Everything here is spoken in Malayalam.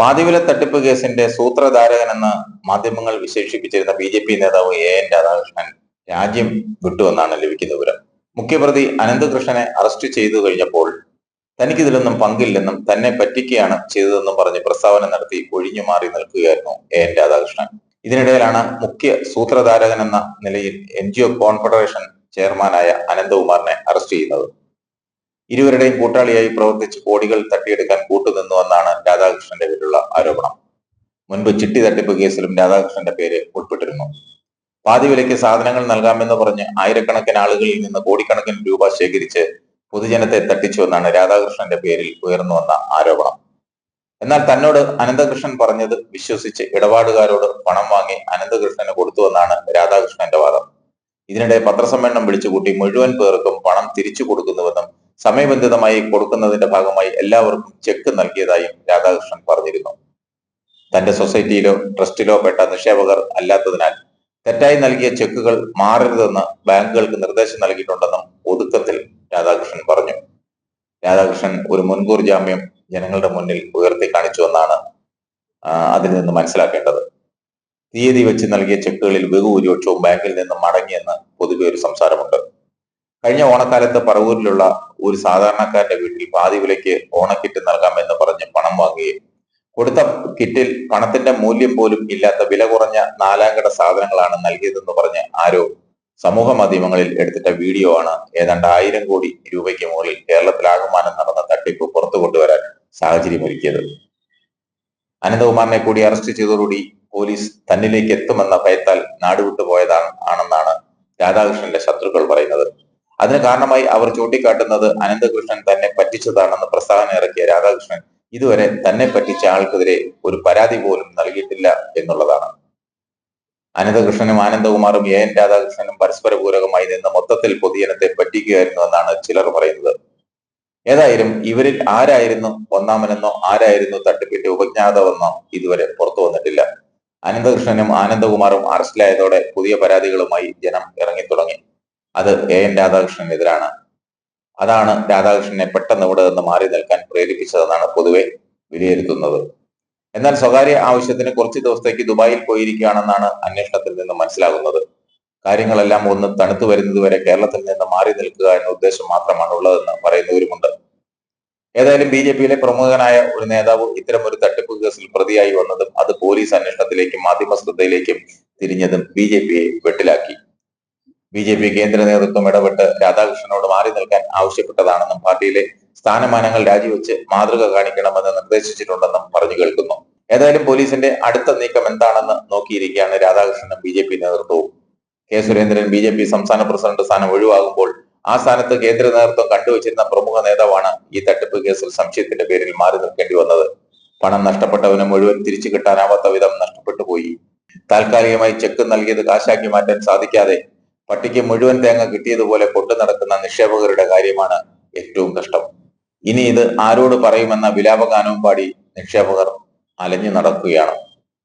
പാതിവില തട്ടിപ്പ് കേസിന്റെ സൂത്രധാരകനെന്ന് മാധ്യമങ്ങൾ വിശേഷിപ്പിച്ചിരുന്ന ബി ജെ പി നേതാവ് എ എൻ രാധാകൃഷ്ണൻ രാജ്യം വിട്ടുവെന്നാണ് ലഭിക്കുന്ന വിവരം. മുഖ്യപ്രതി അനന്തകൃഷ്ണനെ അറസ്റ്റ് ചെയ്തു കഴിഞ്ഞപ്പോൾ തനിക്കിതിലൊന്നും പങ്കില്ലെന്നും തന്നെ പറ്റിക്കുകയാണ് ചെയ്തതെന്നും പറഞ്ഞ് പ്രസ്താവന നടത്തി ഒഴിഞ്ഞു മാറി നിൽക്കുകയായിരുന്നു എ എൻ രാധാകൃഷ്ണൻ. ഇതിനിടയിലാണ് മുഖ്യ സൂത്രധാരകൻ എന്ന നിലയിൽ എൻ ജി ഒ കോൺഫെഡറേഷൻ ചെയർമാനായ അനന്തകുമാറിനെ അറസ്റ്റ് ചെയ്യുന്നത്. ഇരുവരുടെയും കൂട്ടാളിയായി പ്രവർത്തിച്ച് കോടികൾ തട്ടിയെടുക്കാൻ കൂട്ടുനിന്നുവെന്നാണ് രാധാകൃഷ്ണന്റെ പേരിലുള്ള ആരോപണം. മുൻപ് ചിട്ടി തട്ടിപ്പ് കേസിലും രാധാകൃഷ്ണന്റെ പേര് ഉൾപ്പെട്ടിരുന്നു. പാതി വിലയ്ക്ക് സാധനങ്ങൾ നൽകാമെന്ന് പറഞ്ഞ് ആയിരക്കണക്കിന് ആളുകളിൽ നിന്ന് കോടിക്കണക്കിന് രൂപ ശേഖരിച്ച് പൊതുജനത്തെ തട്ടിച്ചുവെന്നാണ് രാധാകൃഷ്ണന്റെ പേരിൽ ഉയർന്നു വന്ന ആരോപണം. എന്നാൽ തന്നോട് അനന്തകൃഷ്ണൻ പറഞ്ഞത് വിശ്വസിച്ച് ഇടപാടുകാരോട് പണം വാങ്ങി അനന്തകൃഷ്ണന് കൊടുത്തുവെന്നാണ് രാധാകൃഷ്ണന്റെ വാദം. ഇതിനിടെ പത്രസമ്മേളനം വിളിച്ചുകൂട്ടി മുഴുവൻ പേർക്കും പണം തിരിച്ചു കൊടുക്കുന്നുവെന്നും സമയബന്ധിതമായി കൊടുക്കുന്നതിന്റെ ഭാഗമായി എല്ലാവർക്കും ചെക്ക് നൽകിയതായും രാധാകൃഷ്ണൻ പറഞ്ഞിരുന്നു. തന്റെ സൊസൈറ്റിയിലോ ട്രസ്റ്റിലോ പെട്ട നിക്ഷേപകർ അല്ലാത്തതിനാൽ തെറ്റായി നൽകിയ ചെക്കുകൾ മാറരുതെന്ന് ബാങ്കുകൾക്ക് നിർദ്ദേശം നൽകിയിട്ടുണ്ടെന്നും ഒതുക്കത്തിൽ രാധാകൃഷ്ണൻ പറഞ്ഞു. രാധാകൃഷ്ണൻ ഒരു മുൻകൂർ ജാമ്യം ജനങ്ങളുടെ മുന്നിൽ ഉയർത്തി കാണിച്ചുവെന്നാണ് അതിൽ നിന്ന് മനസ്സിലാക്കേണ്ടത്. തീയതി വെച്ച് നൽകിയ ചെക്കുകളിൽ ബഹുഭൂരിപക്ഷവും ബാങ്കിൽ നിന്ന് മടങ്ങിയെന്ന് പൊതുവെ ഒരു സംസാരമുണ്ട്. കഴിഞ്ഞ ഓണക്കാലത്ത് പറവൂരിലുള്ള ഒരു സാധാരണക്കാരന്റെ വീട്ടിൽ പാതി വിലയ്ക്ക് ഓണക്കിറ്റ് നൽകാമെന്ന് പറഞ്ഞ് പണം വാങ്ങുകയും കൊടുത്ത കിറ്റിൽ പണത്തിന്റെ മൂല്യം പോലും ഇല്ലാത്ത വില കുറഞ്ഞ നാലാംകട സാധനങ്ങളാണ് നൽകിയതെന്ന് പറഞ്ഞ് ആരോ സമൂഹ മാധ്യമങ്ങളിൽ എടുത്തിട്ട വീഡിയോ ആണ്. ഏതാണ്ട് ആയിരം കോടി രൂപയ്ക്ക് മുകളിൽ കേരളത്തിലാകമാനം നടന്ന തട്ടിപ്പ് പുറത്തു കൊണ്ടുവരാൻ സാഹചര്യമൊരുക്കിയത് അനന്തകുമാറിനെ കൂടി അറസ്റ്റ് ചെയ്തതോടുകൂടി പോലീസ് തന്നിലേക്ക് എത്തുമെന്ന ഭയത്താൽ നാടുവിട്ടുപോയതാണ് ആണെന്നാണ് രാധാകൃഷ്ണന്റെ ശത്രുക്കൾ പറയുന്നത്. അതിന് കാരണമായി അവർ ചൂണ്ടിക്കാട്ടുന്നത് അനന്തകൃഷ്ണൻ തന്നെ പറ്റിച്ചതാണെന്ന് പ്രസ്താവന ഇറക്കിയ രാധാകൃഷ്ണൻ ഇതുവരെ തന്നെ പറ്റിച്ച ആൾക്കെതിരെ ഒരു പരാതി പോലും നൽകിയിട്ടില്ല എന്നുള്ളതാണ്. അനന്തകൃഷ്ണനും ആനന്ദകുമാറും എ എൻ രാധാകൃഷ്ണനും പരസ്പര പൂരകമായി നിന്ന് മൊത്തത്തിൽ പൊതുജനത്തെ പറ്റിക്കുകയായിരുന്നു എന്നാണ് ചിലർ പറയുന്നത്. ഏതായാലും ഇവരിൽ ആരായിരുന്നു ഒന്നാമനെന്നോ ആരായിരുന്നു തട്ടിപ്പിന്റെ ഉപജ്ഞാതമെന്നോ ഇതുവരെ പുറത്തു വന്നിട്ടില്ല. അനന്തകൃഷ്ണനും ആനന്ദകുമാറും അറസ്റ്റിലായതോടെ പുതിയ പരാതികളുമായി ജനം ഇറങ്ങിത്തുടങ്ങി. അത് എ എൻ രാധാകൃഷ്ണനെതിരാണ്. അതാണ് രാധാകൃഷ്ണനെ പെട്ടെന്ന് ഇവിടെ നിന്ന് മാറി നിൽക്കാൻ പ്രേരിപ്പിച്ചതെന്നാണ് പൊതുവെ വിലയിരുത്തുന്നത്. എന്നാൽ സ്വകാര്യ ആവശ്യത്തിന് കുറച്ച് ദിവസത്തേക്ക് ദുബായിൽ പോയിരിക്കുകയാണെന്നാണ് അന്വേഷണത്തിൽ നിന്ന് മനസ്സിലാകുന്നത്. കാര്യങ്ങളെല്ലാം ഒന്ന് തണുത്തു വരുന്നതുവരെ കേരളത്തിൽ നിന്ന് മാറി നിൽക്കുക എന്ന ഉദ്ദേശം മാത്രമാണ് ഉള്ളതെന്ന് പറയുന്നവരുമുണ്ട്. ഏതായാലും ബി ജെ പിയിലെ പ്രമുഖനായ ഒരു നേതാവ് ഇത്തരം ഒരു തട്ടിപ്പ് കേസിൽ പ്രതിയായി വന്നതും അത് പോലീസ് അന്വേഷണത്തിലേക്കും മാധ്യമ ശ്രദ്ധയിലേക്കും തിരിഞ്ഞതും ബി ജെ പിയെ വെട്ടിലാക്കി. ബി ജെ പി കേന്ദ്ര നേതൃത്വം ഇടപെട്ട് രാധാകൃഷ്ണനോട് മാറി നിൽക്കാൻ ആവശ്യപ്പെട്ടതാണെന്നും പാർട്ടിയിലെ സ്ഥാനമാനങ്ങൾ രാജിവെച്ച് മാതൃക കാണിക്കണമെന്ന് നിർദ്ദേശിച്ചിട്ടുണ്ടെന്നും പറഞ്ഞു കേൾക്കുന്നു. ഏതായാലും പോലീസിന്റെ അടുത്ത നീക്കം എന്താണെന്ന് നോക്കിയിരിക്കുകയാണ് രാധാകൃഷ്ണനും ബി ജെ പി നേതൃത്വവും. K Surendran B J P സംസ്ഥാന പ്രസിഡന്റ് സ്ഥാനം ഒഴിവാകുമ്പോൾ ആ സ്ഥാനത്ത് കേന്ദ്ര നേതൃത്വം കണ്ടുവച്ചിരുന്ന പ്രമുഖ നേതാവാണ് ഈ തട്ടിപ്പ് കേസിൽ സംശയത്തിന്റെ പേരിൽ മാറി നിൽക്കേണ്ടി വന്നത്. പണം നഷ്ടപ്പെട്ടവന് മുഴുവൻ തിരിച്ചു കിട്ടാനാവാത്ത വിധം നഷ്ടപ്പെട്ടു പോയി. താൽക്കാലികമായി ചെക്ക് നൽകിയത് കാശാക്കി മാറ്റാൻ സാധിക്കാതെ പട്ടിക്ക് മുഴുവൻ തേങ്ങ കിട്ടിയതുപോലെ കൊണ്ടു നടക്കുന്ന നിക്ഷേപകരുടെ കാര്യമാണ് ഏറ്റവും കഷ്ടം. ഇനി ഇത് ആരോട് പറയുമെന്ന വിലാപഗാനവും പാടി നിക്ഷേപകർ അലഞ്ഞു നടക്കുകയാണ്.